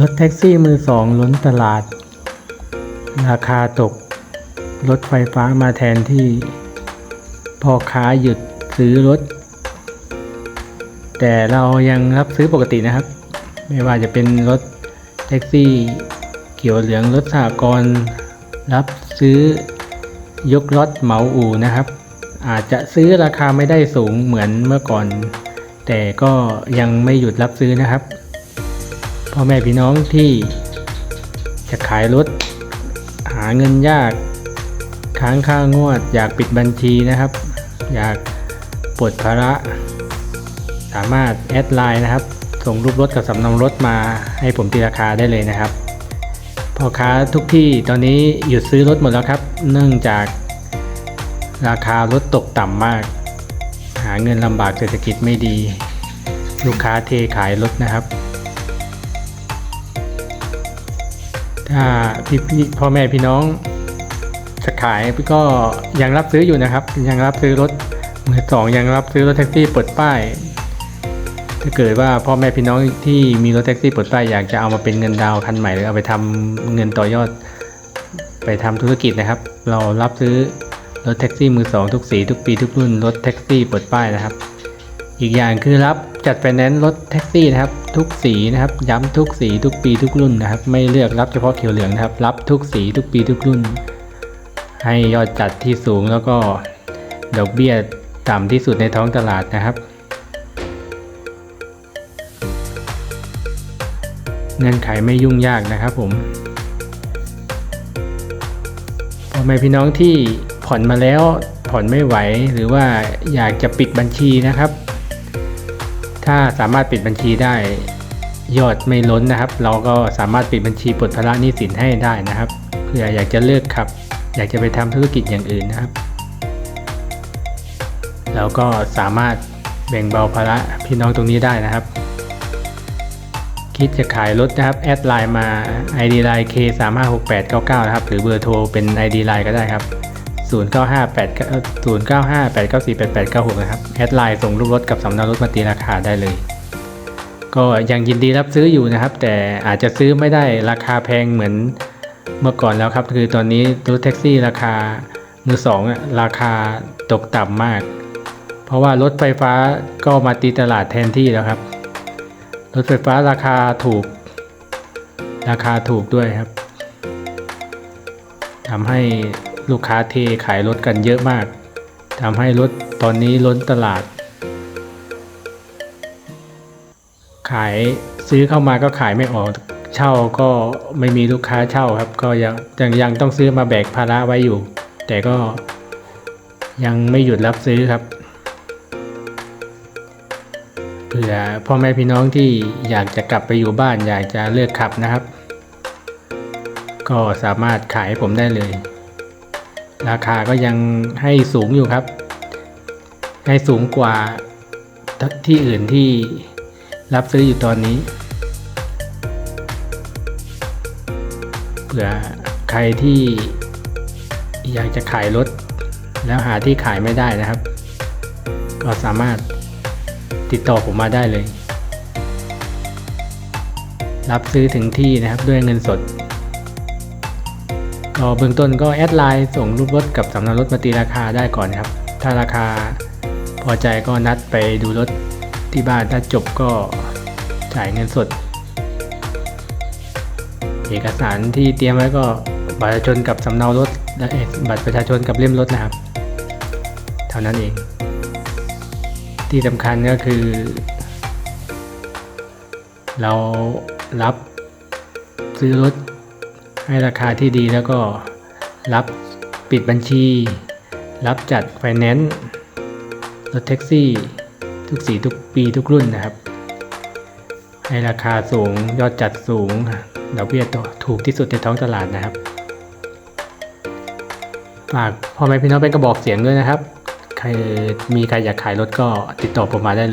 รถแท็กซี่มือสองล้นตลาด ราคาตก รถไฟฟ้ามาแทนที่พ่อค้าหยุดซื้อรถ แต่เรายังรับซื้อปกตินะครับ ไม่ว่าจะเป็นรถแท็กซี่เขียวเหลืองรถสหกรรับซื้อยกรถเหมาอู่นะครับ อาจจะซื้อราคาไม่ได้สูงเหมือนเมื่อก่อน แต่ก็ยังไม่หยุดรับซื้อนะครับ พ่อแม่พี่น้องที่จะขายรถ หาเงินยากค้างค่างวด อยากปิดบัญชีนะครับ อยากปลดภาระ สามารถแอดไลน์นะครับ ส่งรูปรถกับสำเนารถมาให้ผมตีราคาได้เลยนะครับพ่อค้าทุกที่ตอนนี้หยุดซื้อรถหมดแล้วครับ เนื่องจากราคารถตกต่ำมาก หาเงินลำบากเศรษฐกิจไม่ดี ลูกค้าเทขายรถนะครับ พี่พี่พ่อแม่พี่น้องจะขายพี่ก็ยังรับซื้ออยู่นะครับ ยังรับซื้อรถมือสองยังรับซื้อรถแท็กซี่ปลดป้ายถ้าเกิดว่าพ่อแม่พี่น้องที่มีรถแท็กซี่ปลดป้ายอยากจะเอามาเป็นเงินดาวน์คันใหม่หรือเอาไปทำเงินต่อยอด ไปทำธุรกิจนะครับ เรารับซื้อรถแท็กซี่มือสองทุกสีทุกปีทุกรุ่นรถแท็กซี่ปลดป้ายนะครับ อีกอย่างคือรับ จัดไฟแนนซ์รถแท็กซี่นะครับ ทุกสีนะครับ ย้ำทุกสีทุกปีทุกรุ่นนะครับ ไม่เลือกรับเฉพาะเขียวเหลืองนะครับ รับทุกสีทุกปีทุกรุ่น ให้ยอดจัดที่สูงแล้วก็ดอกเบี้ยต่ำที่สุดในท้องตลาดนะครับ เงื่อนไขไม่ยุ่งยากนะครับผมพ่อแม่พี่น้องที่ผ่อนมาแล้วผ่อนไม่ไหวหรือว่าอยากจะปิดบัญชีนะครับ ถ้าสามารถปิดบัญชีได้ ยอดไม่ล้นนะครับ เราก็สามารถปิดบัญชีปลดภาระหนี้สินให้ได้นะครับเผื่ออยากจะเลิกขับ อยากจะไปทำธุรกิจอย่างอื่นนะครับแล้วก็สามารถแบ่งเบาภาระพี่น้องตรงนี้ได้นะครับ คิดจะขายรถนะครับ แอดไลน์มา ID line K 3 5 6 8 9 9 นะครับ หรือเบอร์โทรเป็น ID line ก็ได้ครับ 0 9 5 8 0 9 5 8 9 4 8 8 9 6 นะครับ แอดไลน์ส่งรูปรถกับสำเนารถมาตีราคาได้เลย ก็ยังยินดีรับซื้ออยู่นะครับ แต่อาจจะซื้อไม่ได้ราคาแพงเหมือนเมื่อก่อนแล้วครับ คือตอนนี้รถแท็กซี่ราคามือสองราคาตกต่ำมาก เพราะว่ารถไฟฟ้าก็มาตีตลาดแทนที่แล้วครับ รถไฟฟ้าราคาถูก ราคาถูกด้วยครับทำให้ ลูกค้าเทขายรถกันเยอะมากทำให้รถตอนนี้ล้นตลาด ขายซื้อเข้ามาก็ขายไม่ออก เช่าก็ไม่มีลูกค้าเช่าครับ ก็ยังยังยังต้องซื้อมาแบกภาระไว้อยู่ แต่ก็ยังไม่หยุดรับซื้อครับเผื่อพ่อแม่พี่น้องที่อยากจะกลับไปอยู่บ้านอยากจะเลิกขับนะครับ ก็สามารถขายผมได้เลย ราคาก็ยังให้สูงอยู่ครับ ให้สูงกว่าที่อื่นที่รับซื้ออยู่ตอนนี้ เผื่อใครที่อยากจะขายรถ แล้วหาที่ขายไม่ได้นะครับ ก็สามารถติดต่อผมมาได้เลย รับซื้อถึงที่นะครับด้วยเงินสด ก็เบื้องต้นก็แอดไลน์ส่งรูปรถกับสำเนารถมาตีราคาได้ก่อนครับ ถ้าราคาพอใจก็นัดไปดูรถที่บ้านถ้าจบก็จ่ายเงินสด เอกสารที่เตรียมไว้ก็บัตรประชาชนกับสำเนารถและบัตรประชาชนกับเล่มรถนะครับ เท่านั้นเอง ที่สำคัญก็คือ เรารับซื้อรถ ให้ราคาที่ดีแล้วก็รับปิดบัญชี รับจัดไฟแนนซ์รถแท็กซี่ ทุกสีทุกปีทุกรุ่นนะครับ ให้ราคาสูงยอดจัดสูงดอกเบี้ยถูกที่สุดในท้องตลาดนะครับ ฝากพ่อแม่พี่น้องเป็นกระบอกเสียงด้วยนะครับ ใครมีใครอยากขายรถก็ติดต่อผมมาได้เลย